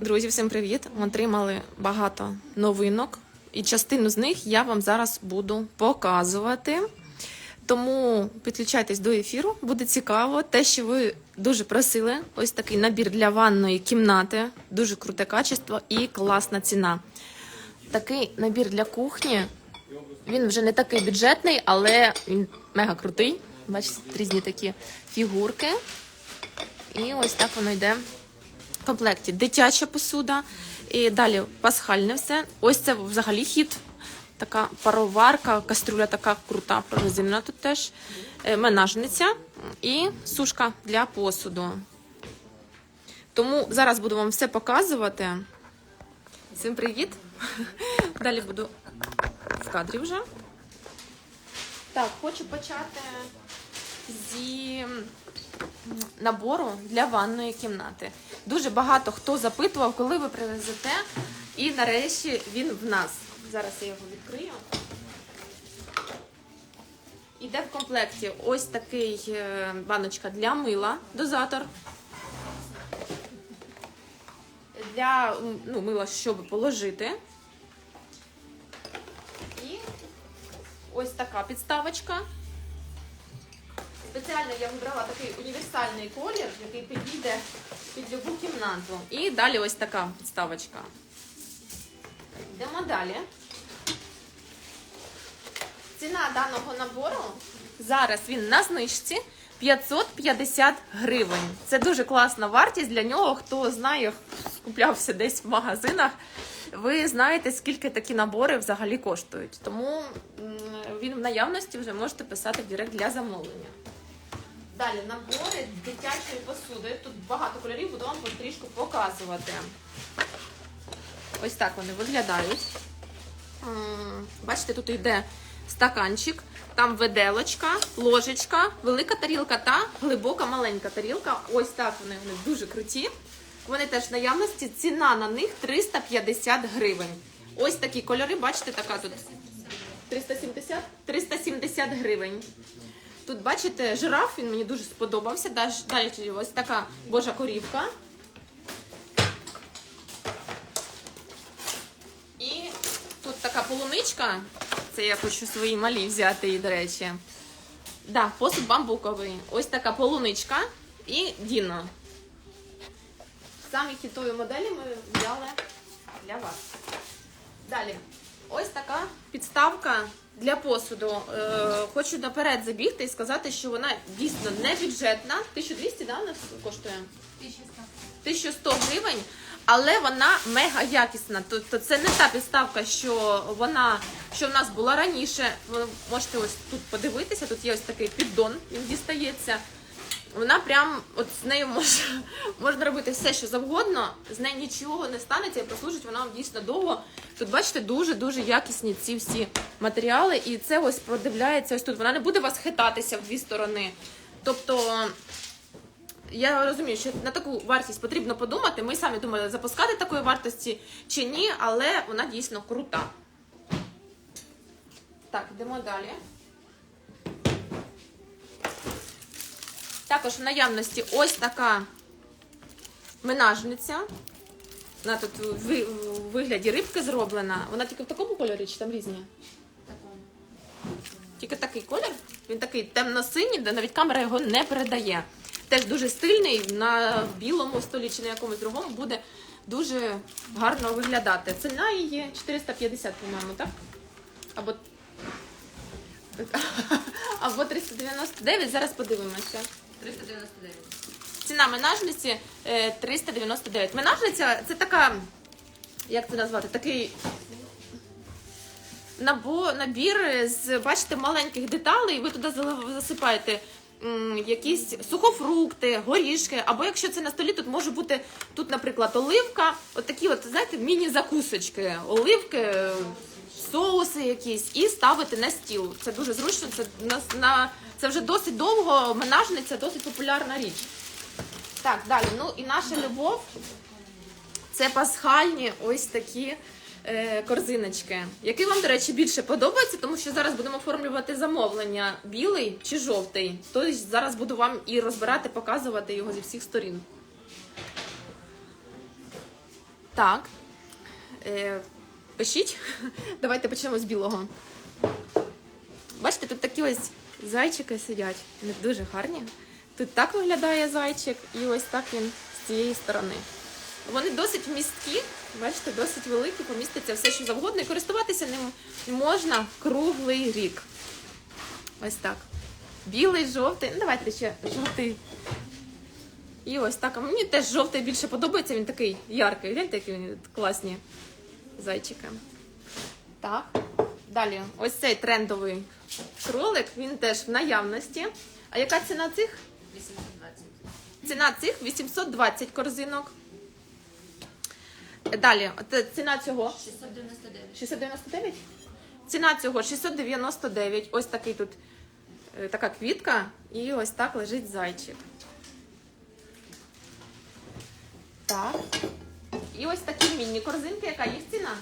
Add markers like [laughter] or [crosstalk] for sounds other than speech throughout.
Друзі, всім привіт! Ми отримали багато новинок, і частину з них я вам зараз буду показувати. Тому підключайтесь до ефіру, буде цікаво. Те, що ви дуже просили, ось такий набір для ванної кімнати, дуже круте качество і класна ціна. Такий набір для кухні. Він вже не такий бюджетний, але він мега крутий. Бачите, різні такі фігурки. І ось так воно йде в комплекті дитяча посуда. І далі пасхальне все. Ось це взагалі хід. Така пароварка, кастрюля така крута, прорезинена тут теж. Е, Менажниця і сушка для посуду. Тому зараз буду вам все показувати. Всім привіт! [laughs] Далі буду в кадрі вже. Так, хочу почати зі набору для ванної кімнати. Дуже багато хто запитував, коли ви привезете, і нарешті він в нас. Зараз я його відкрию. Іде в комплекті ось такий е, баночка для мила, дозатор. Для ну, мила, щоб положити. І ось така підставочка. Спеціально я вибрала такий універсальний колір, який підійде під любу кімнату. І далі ось така підставочка. Йдемо далі. Ціна даного набору зараз він на знижці 550 гривень. Це дуже класна вартість для нього. Хто знає, куплявся десь в магазинах. Ви знаєте, скільки такі набори взагалі коштують. Тому він в наявності вже можете писати в Директ для замовлення. Далі набори дитячої посуди. Тут багато кольорів, буду вам потрішку показувати. Ось так вони виглядають. Бачите, тут йде стаканчик, там виделочка, ложечка, велика тарілка та глибока маленька тарілка. Ось так вони, вони дуже круті. Вони теж в наявності. Ціна на них 350 гривень. Ось такі кольори, бачите, така тут 370? 370 гривень. Тут, бачите, жираф, він мені дуже сподобався. Далі ось така божа корівка. І тут така полуничка. Це я хочу свої малі взяти її, до речі. Да, посуд бамбуковий. Ось така полуничка і Діно. Самі хітові моделі ми взяли для вас. Далі, ось така підставка для посуду. Е, хочу наперед забігти і сказати, що вона дійсно не бюджетна. 1200, да, вона коштує? 1100 гривень, але вона мега якісна. Тобто це не та підставка, що вона що в нас була раніше. Ви можете ось тут подивитися. Тут є ось такий піддон, він дістається. Вона прям от з нею може, [laughs] можна робити все, що завгодно. З нею нічого не станеться, і прослужить вона вам дійсно довго. Тут бачите, дуже дуже якісні ці всі матеріали, і це ось продивляється ось тут. Вона не буде вас хитатися в дві сторони. Тобто. Я розумію, що на таку вартість потрібно подумати. Ми самі думали, запускати такої вартості чи ні, але вона дійсно крута. Так, йдемо далі. Також в наявності ось така менажниця. Вона тут у вигляді рибки зроблена. Вона тільки в такому кольорі чи там різні? Тільки такий колір. Він такий темно-синій, де навіть камера його не передає. Теж дуже стильний, на білому столі чи на якомусь другому буде дуже гарно виглядати. Ціна її 450, по-моєму, так? Або, [laughs] або 399, зараз подивимося. 399. Ціна менажниці е, 399. Менажниця це така, як це назвати, такий набір з, бачите, маленьких деталей. Ви туди засипаєте якісь сухофрукти, горішки, або якщо це на столі, тут може бути тут, наприклад, оливка, от такі, от, знаєте, міні-закусочки, оливки, соуси якісь, і ставити на стіл. Це дуже зручно. Це на, на це вже досить довго. Менажниця досить популярна річ. Так, далі. Ну і наша любов це пасхальні ось такі е, корзиночки. Який вам, до речі, більше подобається, тому що зараз будемо оформлювати замовлення білий чи жовтий. Тобто зараз буду вам і розбирати, показувати його зі всіх сторін. Так. Е, пишіть. [laughs] Давайте почнемо з білого. Бачите, тут такі ось зайчики сидять. Вони дуже гарні. Тут так виглядає зайчик, і ось так він з цієї сторони. Вони досить місткі, бачите, досить великі, поміститься все, що завгодно, і користуватися ним можна круглий рік. Ось так. Білий, жовтий. Ну, давайте ще жовтий. І ось так. Мені теж жовтий більше подобається, він такий яркий. Гляньте, які вони класні зайчики. Так. Далі, ось цей трендовий кролик, він теж в наявності. А яка ціна цих? 820. Ціна цих 820 корзинок. Далі, ціна цього 699. 699? Ціна цього 699. Ось такий тут е, така квітка, і ось так лежить зайчик. Так. І ось такі міні-корзинки, яка їх ціна?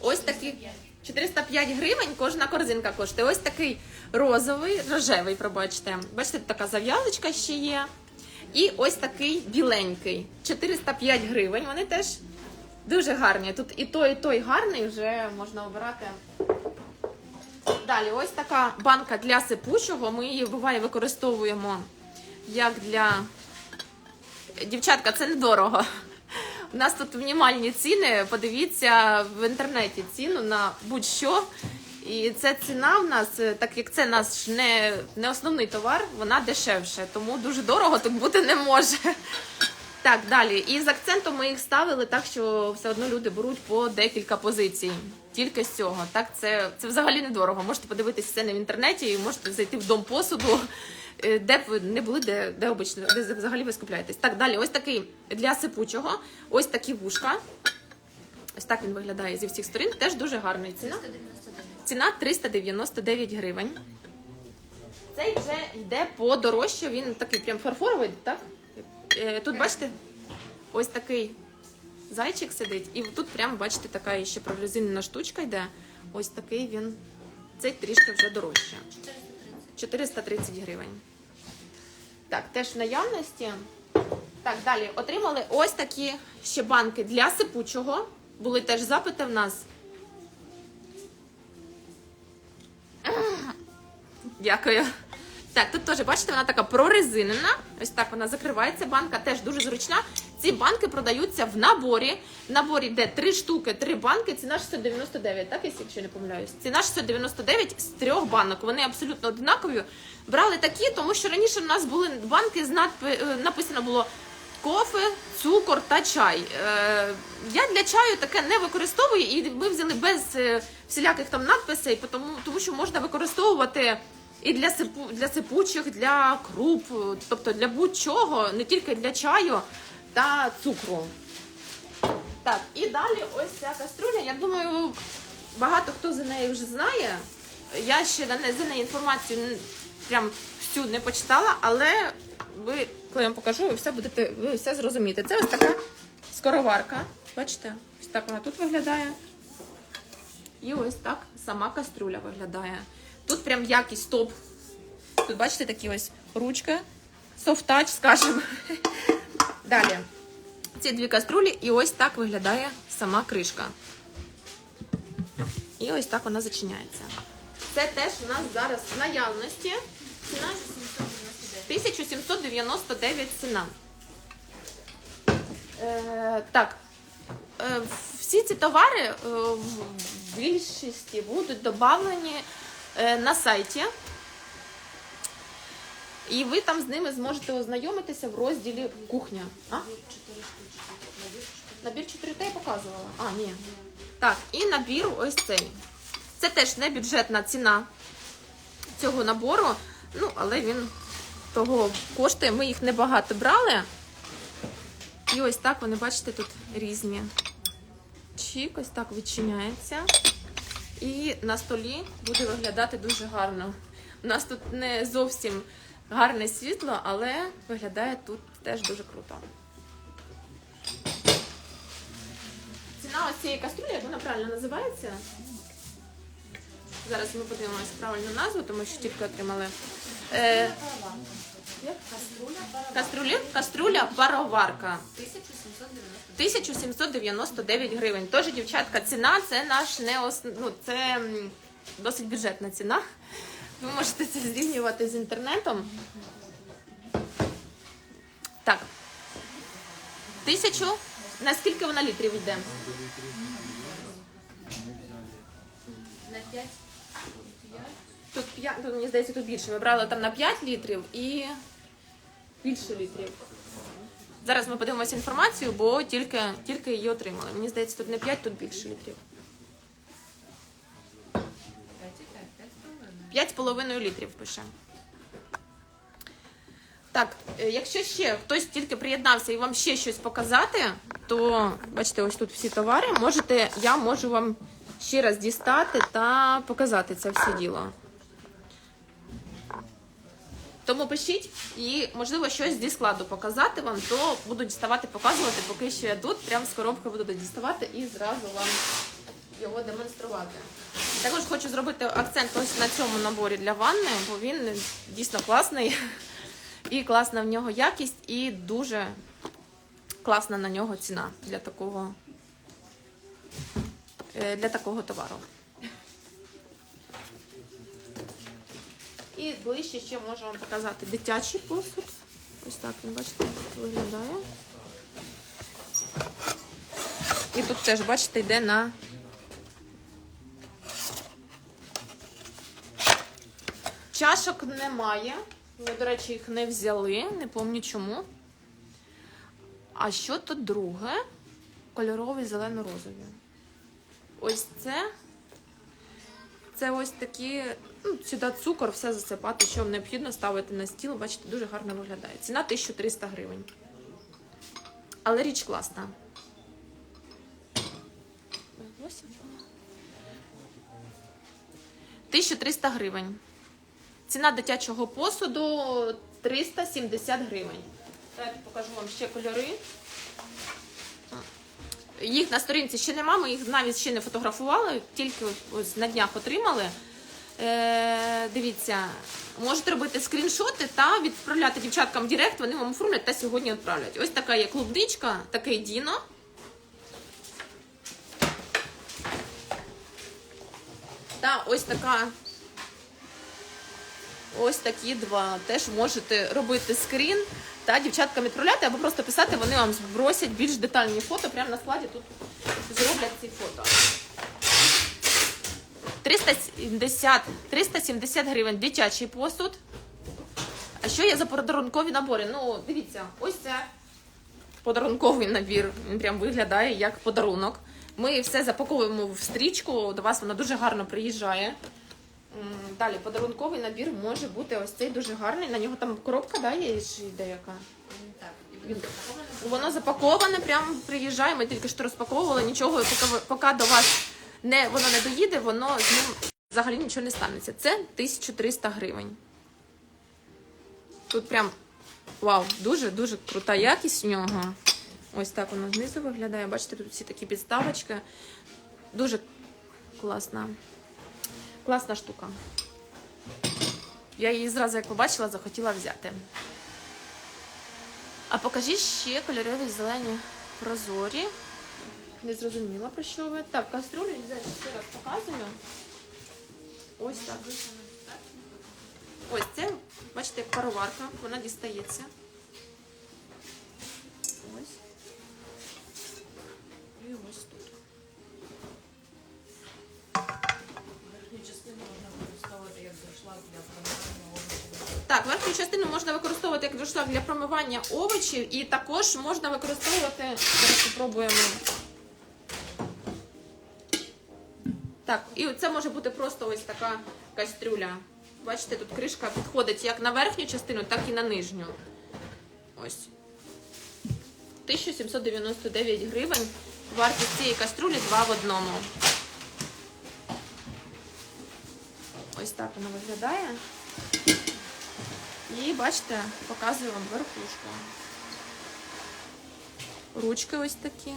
Ось такі 405 гривень кожна корзинка коштує. Ось такий розовий, рожевий, пробачте. Бачите, така зав'язочка ще є. І ось такий біленький. 405 гривень. Вони теж дуже гарні. Тут і той, і той гарний, вже можна обирати. Далі, ось така банка для сипучого. Ми її буває використовуємо як для дівчатка, це недорого. У нас тут мінімальні ціни. Подивіться в інтернеті ціну на будь-що. І ця ціна в нас, е, так як це наш не, не основний товар, вона дешевше, тому дуже дорого тут бути не може. Так, далі. І з акцентом ми їх ставили так, що все одно люди беруть по декілька позицій. Тільки з цього. Так, це, це взагалі недорого. Можете подивитися ціни в інтернеті і можете зайти в дом посуду, де б ви не були, де, де обично, де взагалі ви скупляєтесь. Так, далі, ось такий для сипучого, ось такі вушка. Ось так він виглядає зі всіх сторін. Теж дуже гарний ціна. Ціна 399 гривень. Цей вже йде подорожче, він такий прям фарфоровий, так? Е, Тут бачите, ось такий зайчик сидить, і тут прямо бачите, така ще прорезинена штучка йде. Ось такий він. Цей трішки вже дорожче. 430. 430 гривень. Так, теж в наявності. Так, далі отримали ось такі ще банки для сипучого. Були теж запити в нас. Дякую. Так, тут теж, бачите, вона така прорезинена. Ось так вона закривається. Банка теж дуже зручна. Ці банки продаються в наборі. В наборі йде три штуки, три банки. Ціна 699, так, якщо не помиляюсь. Ціна 699 з трьох банок. Вони абсолютно однакові. Брали такі, тому що раніше в нас були банки з надпи... е, написано було кофе, цукор та чай. Е, я для чаю таке не використовую, і ми взяли без е, всіляких там надписей, тому, тому що можна використовувати і для сипу для сипучих, для круп, тобто для будь-чого, не тільки для чаю та цукру. Так, і далі ось ця каструля. Я думаю, багато хто за неї вже знає. Я ще за неї інформацію прям всю не почитала, але ви, коли я вам покажу, ви все будете ви все зрозумієте. Це ось така скороварка. Бачите? Ось так вона тут виглядає. І ось так сама каструля виглядає. Тут прям якість топ. Тут бачите такі ось ручки. Touch, скажімо. Далі. Ці дві каструлі, і ось так виглядає сама кришка. І ось так вона зачиняється. Це теж у нас зараз в наявності. Ціна 1799 ціна. Е, так. Е, всі ці товари е, в більшості будуть додавлені е, на сайті. І ви там з ними зможете ознайомитися в розділі кухня. А? Набір 4 штучки. Набір 4. Набір 4 я показувала. А, ні. Так, і набір ось цей. Це теж не бюджетна ціна цього набору. Ну, але він того коштує. Ми їх небагато брали. І ось так вони, бачите, тут різні. Чік, ось так відчиняється. І на столі буде виглядати дуже гарно. У нас тут не зовсім гарне світло, але виглядає тут теж дуже круто. Ціна ось цієї каструлі, як вона правильно називається? Зараз ми подивимося правильну назву, тому що тільки отримали. Е, Як? Каструля? Каструля пароварка. 1790. 1799 гривень. Тож, дівчатка, ціна це наш не ос... ну, це досить бюджетна ціна. Ви можете це зрівнювати з інтернетом. Так. Тисячу. Наскільки вона літрів йде? На 5. Тут 5, тут, мені здається, тут більше. Ми брали там на 5 літрів і більше літрів. Зараз ми подивимося інформацію, бо тільки, тільки її отримали. Мені здається, тут не 5, тут більше літрів. 5,5. 5,5. 5,5 літрів пише. Так, е, якщо ще хтось тільки приєднався і вам ще щось показати, то бачите, ось тут всі товари. Можете, я можу вам ще раз дістати та показати це все діло. Тому пишіть і, можливо, щось зі складу показати вам, то буду діставати, показувати, поки що я тут. Прямо з коробки буду діставати і зразу вам його демонструвати. Також хочу зробити акцент ось на цьому наборі для ванни, бо він дійсно класний. І класна в нього якість, і дуже класна на нього ціна для такого, е, для такого товару. І ближче ще можу вам показати дитячий посуд. Ось так він, бачите, виглядає. І тут теж, бачите, йде на Чашок немає. Ми, до речі, їх не взяли, не пам'ятаю чому. А що тут друге? Кольоровий зелено-розові. Ось це. Це ось такі, ну, сюди цукор, все засипати, що необхідно ставити на стіл. Бачите, дуже гарно виглядає. Ціна 1300 гривень. Але річ класна. Ось 1300 гривень. Ціна дитячого посуду 370 гривень. Давайте покажу вам ще кольори. Їх на сторінці ще нема, ми їх навіть ще не фотографували, тільки ось на днях отримали. Е, дивіться, можете робити скріншоти та відправляти дівчаткам Директ, вони вам оформлять та сьогодні відправлять. Ось така є клубничка, такий Діно. Та ось така Ось такі два. Теж можете робити скрін та дівчаткам відправляти або просто писати, вони вам збросять більш детальні фото. Прямо на складі тут зроблять ці фото. 370, 370 гривень дитячий посуд. А що є за подарункові набори? Ну, дивіться, ось це подарунковий набір. Він прям виглядає як подарунок. Ми все запаковуємо в стрічку, до вас вона дуже гарно приїжджає. Далі подарунковий набір може бути ось цей дуже гарний. На нього там коробка да, є чи деяка. Так, Він- він. Воно запаковане, прям приїжджає. Ми тільки що розпаковували. Нічого, поки, поки до вас не воно не доїде, воно з ним взагалі нічого не станеться. Це 1300 гривень. Тут прям вау, дуже дуже крута якість в нього. Ось так воно знизу виглядає. Бачите, тут всі такі підставочки. Дуже класна. Класна штука. Я її зразу, як побачила, захотіла взяти. А покажіть ще кольорові зелені прозорі. Не зрозуміла про що ви. Так, кастрюлю ще раз показую. Ось так. Ось це, бачите, як пароварка, вона дістається. Так, верхню частину можна використовувати як дошла для промивання овочів, і також можна використовувати. Зараз спробуємо. Так, і це може бути просто ось така кастрюля. Бачите, тут кришка підходить як на верхню частину, так і на нижню. Ось. 1799 гривень. Вартість цієї кастрюлі 2 в одному. Ось так вона виглядає. І бачите, показую вам верхушку. Ручки ось такі.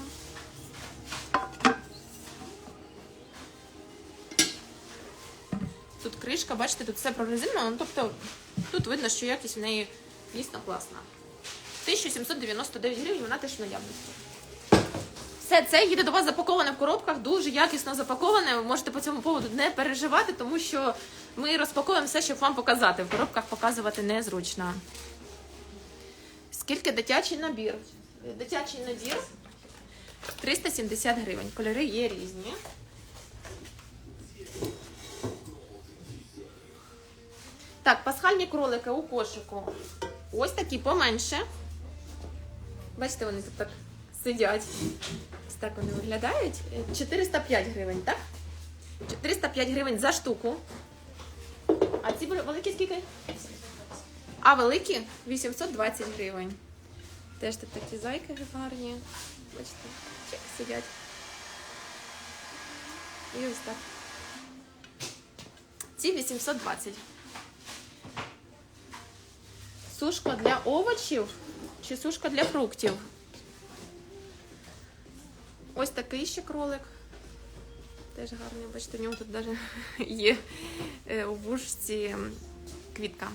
Тут кришка, бачите, тут все прорезинено, ну, тобто тут видно, що якість в неї Дійсно класна. 1799 гривень, вона теж в наявності. Все це їде до вас запаковане в коробках, дуже якісно запаковане. Ви можете по цьому поводу не переживати, тому що ми розпаковуємо все, щоб вам показати. В коробках показувати незручно. Скільки дитячий набір? Дитячий набір 370 гривень. Кольори є різні. Так, пасхальні кролики у кошику. Ось такі поменше. Бачите, вони тут так сидять. Ось так вони виглядають. Е, 405 гривень, так? 405 гривень за штуку. А ці великі скільки? А великі 820 гривень. Теж тут такі зайки гарні. Бачите, чик, сидять. І ось так. Ці 820. Сушка для овочів чи сушка для фруктів? Ось такий ще кролик. Теж гарний, бачите, в ньому тут навіть [laughs] є е, у вушці квітка.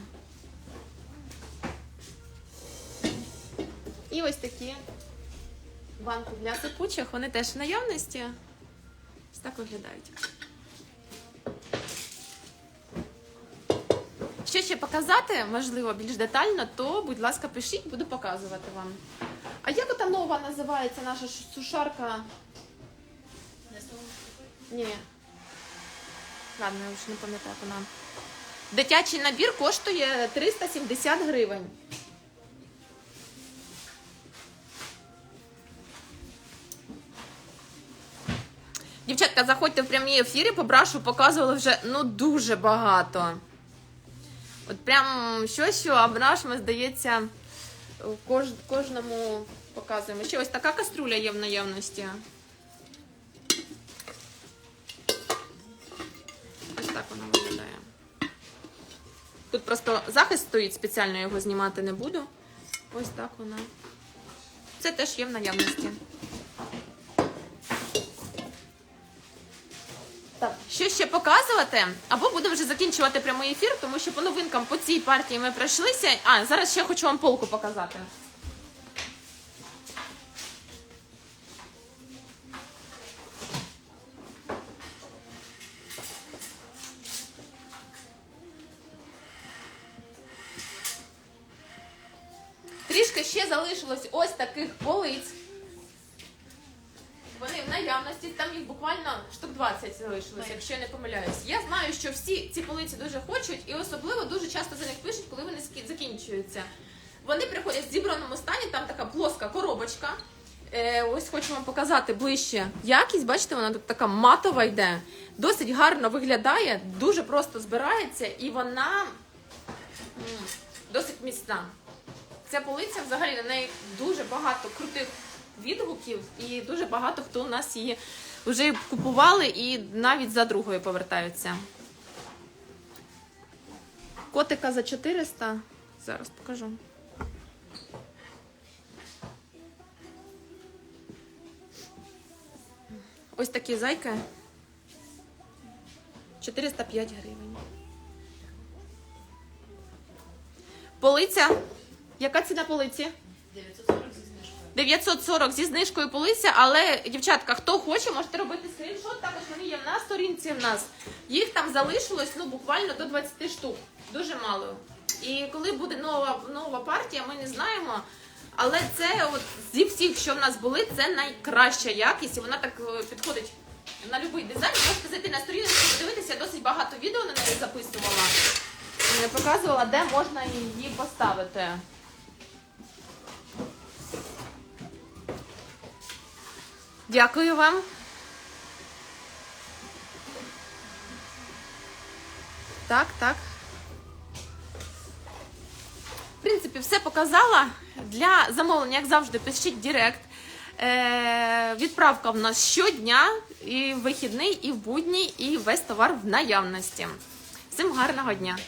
І ось такі банки для сипучих, вони теж в наявності. Ось так виглядають. Що ще показати, можливо, більш детально, то, будь ласка, пишіть, буду показувати вам. А як ота нова називається наша сушарка? Ні. Ладно, я вже не пам'ятаю, вона. Дитячий набір коштує 370 гривень. Дівчатка, заходьте в прямі ефірі, по брашу показували вже ну дуже багато. От прям що що, а браш, ми, здається, кож, кожному показуємо. Ще ось така каструля є в наявності. Ось так вона виглядає. Тут просто захист стоїть, спеціально його знімати не буду. Ось так вона. Це теж є в наявності. Так, що ще показувати? Або будемо вже закінчувати прямий ефір, тому що по новинкам по цій партії ми пройшлися. А, зараз ще хочу вам полку показати. Залишилось, якщо я не помиляюсь. Я знаю, що всі ці полиці дуже хочуть, і особливо дуже часто за них пишуть, коли вони закінчуються. Вони приходять в зібраному стані, там така плоска коробочка. Е, ось хочу вам показати ближче якість. Бачите, вона тут така матова йде. Досить гарно виглядає, дуже просто збирається, і вона досить міцна. Ця полиця взагалі на неї дуже багато крутих відгуків, і дуже багато хто у нас її вже купували і навіть за другою повертаються. Котика за 400. Зараз покажу. Ось такі зайки. 405 гривень. Полиця. Яка ціна полиці? 940 зі знижкою. 940 зі знижкою полиця, але, дівчатка, хто хоче, можете робити скріншот. Також вони є на сторінці в нас. Їх там залишилось ну, буквально до 20 штук. Дуже мало. І коли буде нова, нова партія, ми не знаємо. Але це от зі всіх, що в нас були, це найкраща якість. І вона так е, підходить на будь-який дизайн. Можете зайти на сторінку, подивитися, я досить багато відео на неї записувала. Е, Показувала, де можна її поставити. Дякую вам. Так, так. В принципі, все показала. Для замовлення, як завжди, пишіть Директ. Е, відправка в нас щодня, і в вихідний, і в будній, і весь товар в наявності. Всім гарного дня!